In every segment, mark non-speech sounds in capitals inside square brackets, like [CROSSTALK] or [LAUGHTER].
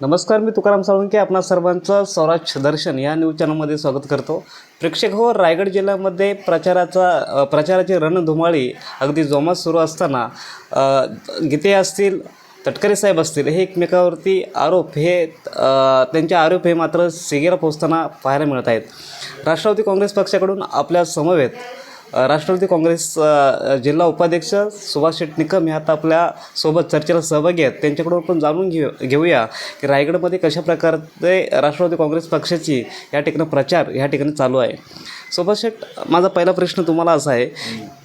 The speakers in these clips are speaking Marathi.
नमस्कार मी तुकाराम साळुंके. आपणा सर्वांचं स्वराज दर्शन या न्यूज चॅनलमध्ये स्वागत करतो. प्रेक्षक हो रायगड जिल्ह्यामध्ये प्रचाराचा प्रचाराची रणधुमाळी अगदी जोमात सुरू असताना गीते असतील तटकरे साहेब असतील हे एकमेकावरती आरोप हे त्यांचे आरोप हे मात्र सिगेला पोचताना पाहायला मिळत आहेत. राष्ट्रवादी काँग्रेस पक्षाकडून आपल्या समवेत राष्ट्रवादी काँग्रेस जिल्हा उपाध्यक्ष सुभाष शेट निकम ह्या आता आपल्यासोबत चर्चेला सहभागी आहेत. त्यांच्याकडून आपण जाणून घेऊ घेऊया की रायगडमध्ये कशा प्रकारे राष्ट्रवादी काँग्रेस पक्षाची या ठिकाणी प्रचार ह्या ठिकाणी चालू आहे. सुभाष शेट माझा पहिला प्रश्न तुम्हाला असा आहे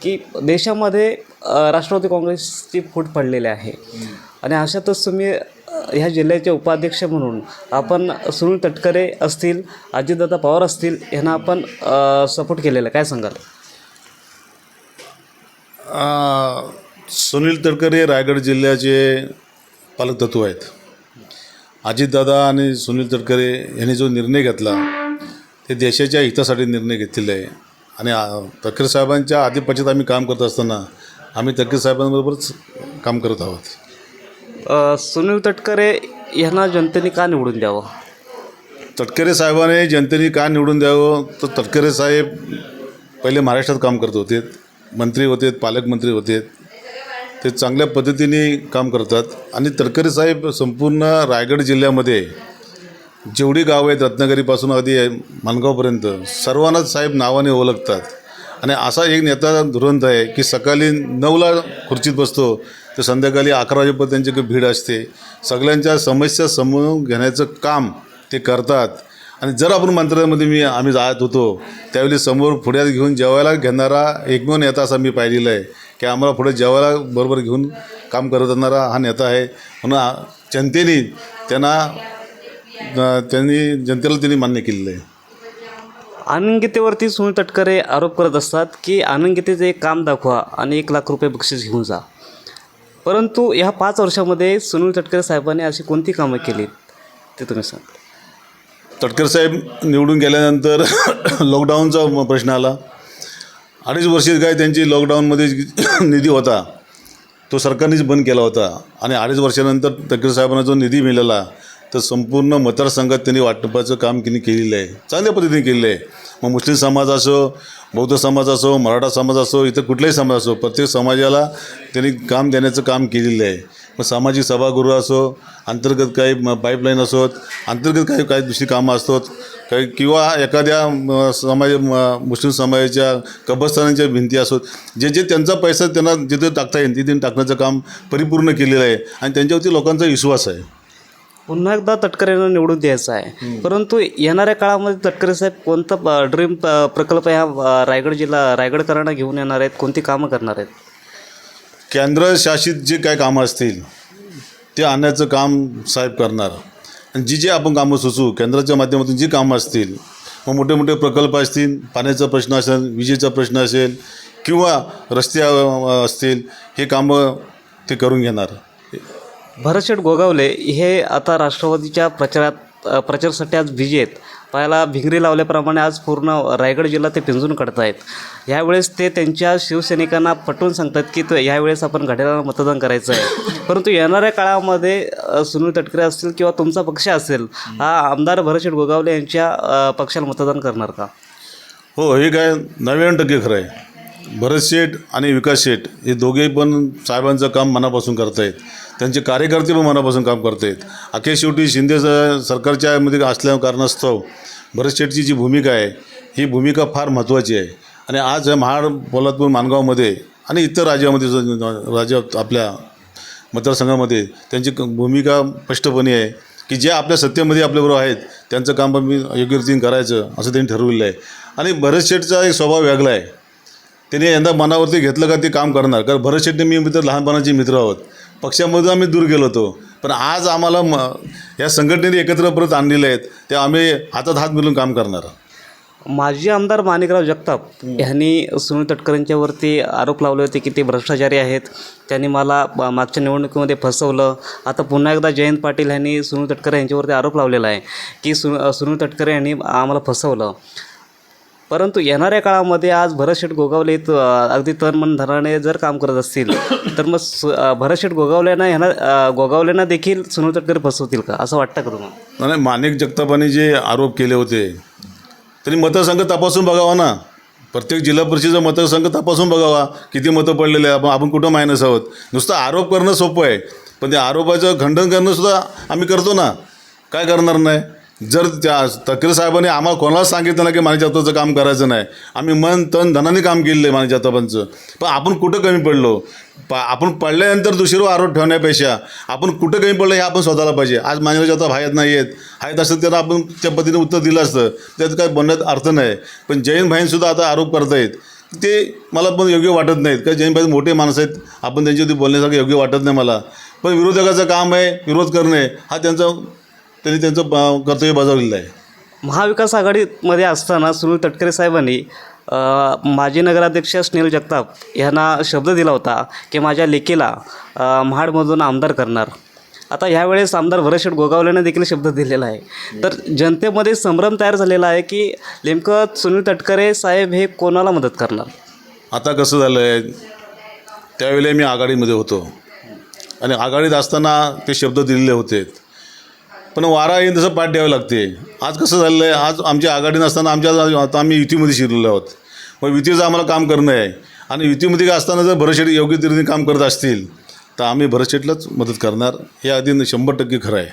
की देशामध्ये राष्ट्रवादी काँग्रेसची फूट पडलेली आहे. आणि अशातच तुम्ही ह्या जिल्ह्याचे उपाध्यक्ष म्हणून आपण सुनील तटकरे असतील अजितदादा पवार असतील यांना आपण सपोर्ट केलेला काय सांगाल? सुनील तडकरे रायगड जिल्ह्याचे पालकतत्व आहेत. अजितदादा आणि सुनील तडकरे यांनी जो निर्णय घेतला ते देशाच्या हितासाठी निर्णय घेतलेला आहे. आणि आ, तडकरे साहेबांच्या आधिपत्यात आम्ही काम करत असताना आम्ही तडकरे साहेबांबरोबरच काम करत आहोत. सुनील तटकरे यांना जनतेने का निवडून द्यावं? तटकरे साहेबाने जनतेने का निवडून द्यावं? तर तटकरे साहेब पहिले महाराष्ट्रात काम करत होते. मंत्री होते पालकमंत्री होते ते चांगल्या पद्धतीने काम करतात. आणि तडकरी साहेब संपूर्ण रायगड जिल्ह्यामध्ये जेवढी गावं आहेत रत्नागिरीपासून अगदी मानगावपर्यंत सर्वांनाच साहेब नावाने ओळखतात. आणि असा एक नेता दुरंत आहे की सकाळी नऊला खुर्चीत बसतो तर संध्याकाळी अकरा वाजेपर्यंत त्यांची भीड असते. सगळ्यांच्या समस्या समजून घेण्याचं काम ते करतात. आणि जर आपण मंत्रालयामध्ये मी आम्ही जात होतो त्यावेळी समोर पुढ्यात घेऊन जेवायला घेणारा एकमेव नेता असा मी पाहिलेला आहे की आम्हाला पुढे जेवायला बरोबर घेऊन काम करत असणारा हा नेता आहे. म्हणून जनतेने त्यांना त्यांनी जनतेला त्यांनी मान्य केलेलं आहे. आनंदगीतेवरती सुनील तटकरे आरोप करत असतात की आनंदगीतेचं एक काम दाखवा आणि एक लाख रुपये बक्षीस घेऊन जा. परंतु ह्या पाच वर्षामध्ये सुनील तटकरे साहेबांनी अशी कोणती कामं केलीत ते तुम्ही सांगा. तटकर साहेब निवडून गेल्यानंतर [COUGHS] लॉकडाऊनचा प्रश्न आला. अडीच वर्षे काय त्यांची लॉकडाऊनमध्ये [COUGHS] निधी होता तो सरकारनेच बंद केला होता आणि अडीच वर्षानंतर तटकर साहेबांना जो निधी मिळाला तर संपूर्ण मतदारसंघात त्यांनी वाटपाचं काम त्यांनी केलेलं आहे. चांगल्या पद्धतीने केलेलं आहे. मग मुस्लिम समाज असो बौद्ध समाज असो मराठा समाज असो इतर कुठलाही समाज असो प्रत्येक समाजाला त्यांनी काम देण्याचं काम केलेलं आहे. मग सामाजिक सभागृह असो अंतर्गत काही म- पाईपलाईन असोत अंतर्गत काही काही दुसरी कामं असतात काही किंवा एखाद्या समाज मुस्लिम समाजाच्या कब्रस्थानांच्या भिंती असोत जे जे त्यांचा पैसा त्यांना जिथे टाकता येईल तिथे टाकण्याचं काम परिपूर्ण केलेलं आहे आणि त्यांच्यावरती लोकांचा विश्वास आहे. पुन्हा एकदा तटकरे यांना निवडून द्यायचं आहे. परंतु येणाऱ्या काळामध्ये तटकरे साहेब कोणता ड्रीम प्रकल्प ह्या रायगड जिल्हा रायगडकरांना घेऊन येणार आहेत? कोणती कामं करणार आहेत? केंद्र शासित जे काय कामं असतील ते आणण्याचं काम साहेब करणार. आणि जी जी आपण कामं सुचू केंद्राच्या माध्यमातून जी कामं असतील मग मोठे मोठे प्रकल्प असतील पाण्याचा प्रश्न असेल विजेचा प्रश्न असेल किंवा रस्ते असतील हे कामं ते करून घेणार. भरतशेठ गोगावले हे आता राष्ट्रवादीच्या प्रचारात प्रचारासाठी आज बिजी आहेत. पायाला भिंगरी लावल्याप्रमाणे आज पूर्ण रायगड जिल्हा ते पिंजून काढत आहेत ह्यावेळेस ते त्यांच्या शिवसैनिकांना पटवून सांगतात की तो ह्यावेळेस आपण घड्याला मतदान करायचं आहे. परंतु येणाऱ्या काळामध्ये सुनील तटकरे असतील किंवा तुमचा पक्ष असेल हा आमदार भरतशेठ गोगावले यांच्या पक्षाला मतदान करणार का? हो हे काय नव्याण्णव टक्के खरं आहे. भरत शेठ आणि विकास शेठ हे दोघे पण साहेबांचं काम मनापासून करत आहेत त्यांचे कार्यकर्ते पण मनापासून काम करत आहेत अखेर शेवटी शिंदे सरकारच्या मध्ये असल्या कारणास्तव भरत शेठची जी भूमिका आहे ही भूमिका फार महत्त्वाची आहे. आणि आज महाड पोलादपूर मानगावमध्ये आणि इतर राज्यामध्ये राज्य आपल्या मतदारसंघामध्ये त्यांची क- भूमिका स्पष्टपणे आहे की जे आपल्या सत्तेमध्ये आपल्याबरोबर आहेत त्यांचं काम पण मी योग्य रीतीने करायचं असं त्यांनी ठरवलेलं आहे. आणि भरत शेठचा एक स्वभाव वेगळा आहे. त्याने यंदा मनावरती घेतलं का ते काम करणार? कारण भरत शेट्टी मी मित्र लहानपणाचे मित्र आहोत. पक्षामधून आम्ही दूर गेलो होतो. पण आज आम्हाला म या संघटनेने एकत्र परत आणलेले आहेत. ते आम्ही हातात हात मिळून काम करणार माजी आमदार माणिकराव जगताप यांनी सुनील तटकरेंच्यावरती आरोप लावले होते की ते भ्रष्टाचारी आहेत. त्यांनी मला मागच्या निवडणुकीमध्ये फसवलं. आता पुन्हा एकदा जयंत पाटील यांनी सुनील तटकरे यांच्यावरती आरोप लावलेला आहे की सु सुनील तटकरे यांनी आम्हाला फसवलं. परंतु येणाऱ्या काळामध्ये आज भरतशेठ गोगावले अगदी तन मन धनाने जर काम करत असतील [COUGHS] तर मग सु भरतशेठ गोगावलेंना ह्यांना अ, गोगावलेंना देखील सुनील तटकरे फसवतील का? असं वाटतं का तुम्हाला? नाही माणिक जगतापांनी जे आरोप केले होते त्यांनी मतदारसंघ तपासून बघावा ना. प्रत्येक जिल्हा परिषदेचा मतदारसंघ तपासून बघावा किती मतं पडलेले आहे आपण आपण कुठं मायनस आहोत? नुसतं आरोप करणं सोपं आहे पण त्या आरोपाचं खंडन करणं सुद्धा आम्ही करतो ना. काय करणार नाही? जर त्या तकरे साहेबांनी आम्हाला कोणालाच सांगितलं ना की मानेजाताचं काम करायचं नाही आम्ही मन तन धनाने काम केलेलं आहे माणिक पण आपण कुठं कमी पडलो? पा आपण पडल्यानंतर दुसरीवर आरोप ठेवण्यापेक्षा आपण कुठं कमी पडलं हे आपण स्वतःला पाहिजे. आज मानेजाता जगताप नाही आहेत आहेत असं त्यांना आपण त्या पद्धतीने उत्तर दिलं असतं. त्यात काय बनण्यात अर्थ नाही. पण जैन भाईंसुद्धा आता आरोप करतायत. ते मला पण योग्य वाटत नाहीत. का जैन भाई मोठे माणसं आहेत. आपण त्यांच्यावरती बोलण्यासारखं योग्य वाटत नाही मला. पण विरोधकाचं काम आहे विरोध करणे. हा त्यांचा त्यांनी त्यांचं अं, कर्तव्य बजावलेलं आहे. महाविकास आघाडीमध्ये असताना सुनील तटकरे साहेबांनी अ, माजी नगराध्यक्ष स्नेहल जगताप यांना शब्द दिला होता की माझ्या लेकीला अ, महाडमधून आमदार करणार. आता ह्यावेळेस आमदार भरतशेठ गोगावलेनं देखील शब्द दिलेला आहे. तर जनतेमध्ये संभ्रम तयार झालेला आहे की नेमकं सुनील तटकरे साहेब हे कोणाला मदत करणार? आता कसं झालं आहे त्यावेळेला मी आघाडीमध्ये होतो. आणि आघाडीत असताना ते शब्द दिलेले होते. पण वारा येईन तसं पाठ द्यावं लागते. आज कसं झालेलं आहे आज आमच्या आघाडी नसताना आमच्या आता आम्ही युतीमध्ये शिरलेलो आहोत. मग युतीचं आम्हाला काम करणं आहे. आणि युतीमध्ये असताना जर भरतशेठ योग्य तऱ्हेने काम करत असतील तर आम्ही भरतशेठलाच मदत करणार. हे अगदी शंभर टक्के खरं आहे.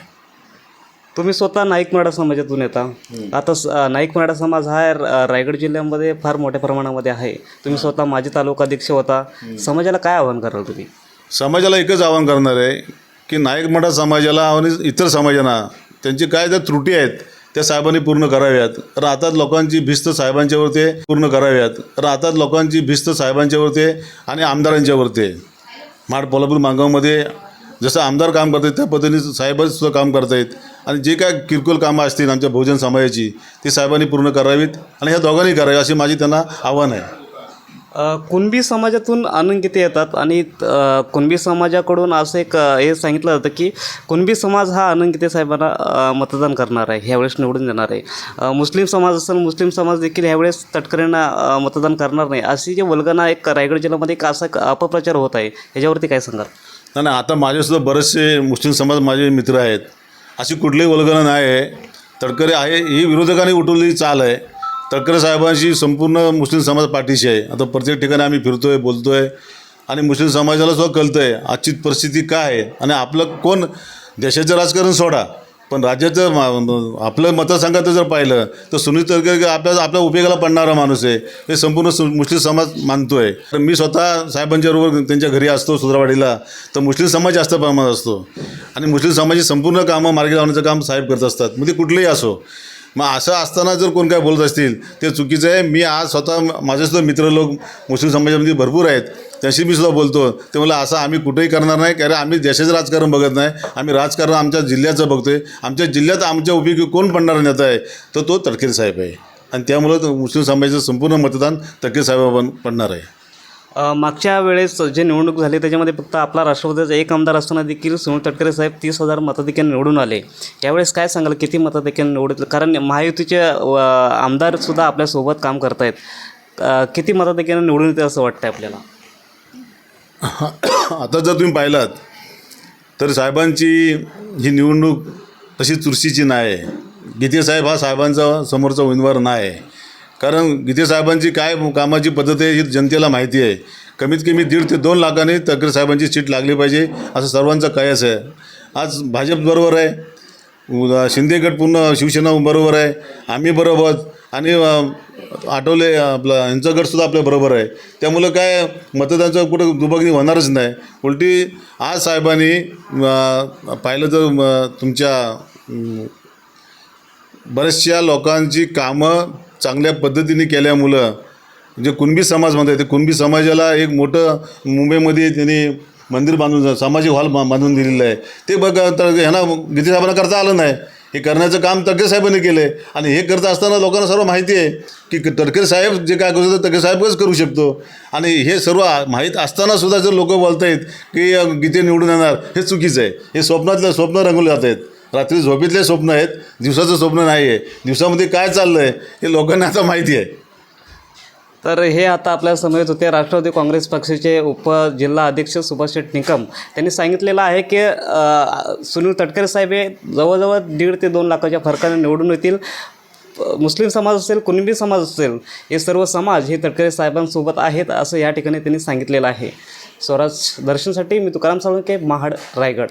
तुम्ही स्वतः नाईक मराठा समाजातून येता. आता स- नाईक मराठा समाज हा रायगड जिल्ह्यामध्ये फार मोठ्या प्रमाणामध्ये आहे. तुम्ही स्वतः माजी तालुका अध्यक्ष होता समाजाला काय आव्हान कराल तुम्ही? समाजाला एकच आवाहन करणार आहे की नायक मराठा समाजाला आणि इतर समाजांना त्यांची काय ज्या त्रुटी आहेत त्या साहेबांनी पूर्ण कराव्यात. कारण आता लोकांची भिस्त साहेबांच्यावरती आहे, पूर्ण कराव्यात. कारण आता लोकांची भिस्त साहेबांच्यावरती आहे आणि आमदारांच्यावरती आहे. माड पोलापूर मांगावमध्ये जसं आमदार काम करतात त्या पद्धतीने साहेबसुद्धा काम करतायत. आणि जे काय किरकोळ कामं असतील आमच्या बहुजन समाजाची ती साहेबांनी पूर्ण करावीत आणि ह्या दोघांनी करावी अशी माझी त्यांना आव्हान आहे. कुणबी समाजातून अनंकिते येतात आणि कुणबी समाजाकडून असं एक हे सांगितलं जातं की कुणबी समाज हा अनंकिते साहेबांना मतदान करणार आहे ह्यावेळेस निवडून देणार आहे. मुस्लिम समाज असेल मुस्लिम समाज देखील ह्यावेळेस तटकरेंना मतदान करणार नाही. अशी जे वल्गना एक रायगड जिल्ह्यामध्ये एक असा एक अपप्रचार होत आहे ह्याच्यावरती काय सांगाल? नाही आता माझेसुद्धा बरेचसे मुस्लिम समाज माझे मित्र आहेत. अशी कुठलीही वल्गना नाही आहे. तडकरे आहे ही विरोधकांनी उठवलेली चाल आहे. तडकरे साहेबांशी संपूर्ण मुस्लिम समाज पाठीशी आहे. आता प्रत्येक ठिकाणी आम्ही फिरतो आहे बोलतो आहे आणि मुस्लिम समाजाला सुद्धा कळतं आहे आजची परिस्थिती काय आहे. आणि आपलं कोण देशाचं राजकारण सोडा पण राज्याचं मा- आपलं मतदारसंघाचं जर पाहिलं तर सुनील तडकरे आपल्या आपल्या उपयोगाला पडणारा माणूस आहे. हे संपूर्ण मुस्लिम समाज मानतो आहे तर मी स्वतः साहेबांच्याबरोबर त्यांच्या घरी असतो सुद्रावाडीला तर मुस्लिम समाज जास्त प्रमाणात असतो. आणि मुस्लिम समाजाची संपूर्ण कामं मार्गी लावण्याचं काम साहेब करत असतात. मग ते कुठलंही असो. मग असं असताना जर कोण काय बोलत असतील ते चुकीचं आहे. मी आज स्वतः माझेसुद्धा मित्र लोक मुस्लिम समाजामध्ये भरपूर आहेत. त्यांशी मी सुद्धा बोलतो. ते मला असं आम्ही कुठेही करणार नाही कारण आम्ही देशाचं राजकारण बघत नाही. आम्ही राजकारण आमच्या जिल्ह्याचं बघतो आहे आमच्या जिल्ह्यात आमच्या उपयोगी कोण पडणारा नेता आहे तर तो तडकेर साहेब आहे. आणि त्यामुळं मुस्लिम समाजाचं संपूर्ण मतदान तडकेर साहेबांना पडणार आहे. मागच्या वेळेस जे निवडणूक झाली त्याच्यामध्ये फक्त आपला राष्ट्रवादीचा एक आमदार असताना देखील सुनील तटकरे साहेब तीस हजार मताधिक्याने निवडून आले. यावेळेस काय सांगाल किती मताधिक्याने निवडून कारण महायुतीचे आमदारसुद्धा आपल्यासोबत काम करतायत. अ, किती मताधिक्याने निवडून येते असं वाटतं आपल्याला? [COUGHS] आता जर तुम्ही पाहिलात तर साहेबांची ही निवडणूक तशी चुरशीची नाही. गीते साहेब हा साहेबांचा समोरचा उमेदवार नाही. आहे कारण गीते साहेबांची काय कामाची पद्धत आहे ही जनतेला माहिती आहे. कमीत कमी दीड ते दोन लाखाने तक्रे साहेबांची सीट लागली पाहिजे असं सर्वांचा कयास आहे. आज भाजप बरोबर आहे शिंदे गट पूर्ण शिवसेना बरोबर आहे आम्ही बरोबर आणि आठवले आपलं यांचा गटसुद्धा आपल्या बरोबर आहे. त्यामुळं काय मतदानाचं कुठं दुबगणी होणारच नाही. उलटी आज साहेबांनी पाहिलं तर तुमच्या बऱ्याचशा लोकांची कामं चांगल्या पद्धतीने केल्यामुळं जे कुणबी समाज म्हणतात ते कुणबी समाजाला एक मोठं मुंबईमध्ये त्यांनी मंदिर बांधून सामाजिक हॉल बांधून दिलेलं आहे. ते बघ तर ह्यांना गीते साहेबांना करता आलं नाही. हे करण्याचं काम तडके साहेबांनी केलं आहे आणि हे करत असताना लोकांना सर्व माहिती आहे की तडके साहेब जे काय करू शकतो तडके साहेबच करू शकतो. आणि हे सर्व माहीत असताना सुद्धा जर लोक बोलत आहेत की गीते निवडून येणार हे चुकीचं आहे. हे स्वप्नातलं स्वप्न रंगवले जात आहेत रात्री झोपेतले स्वप्न आहेत दिवसाचं स्वप्न नाही आहे दिवसामध्ये काय चाललं आहे हे लोकांना आता माहिती आहे तर हे आता आपल्या समवेत होते राष्ट्रवादी काँग्रेस पक्षाचे उपजिल्हा अध्यक्ष सुभाष शेठ निकम. त्यांनी सांगितलेलं आहे की सुनील तटकरे साहेब हे जवळजवळ दीड ते दोन लाखाच्या फरकाने निवडून येतील. मुस्लिम समाज असेल कुणबी समाज असेल हे सर्व समाज हे तटकरे साहेबांसोबत आहेत असं या ठिकाणी त्यांनी सांगितलेलं आहे. स्वराज दर्शनसाठी मी तुकाराम साळुंके महाड रायगड.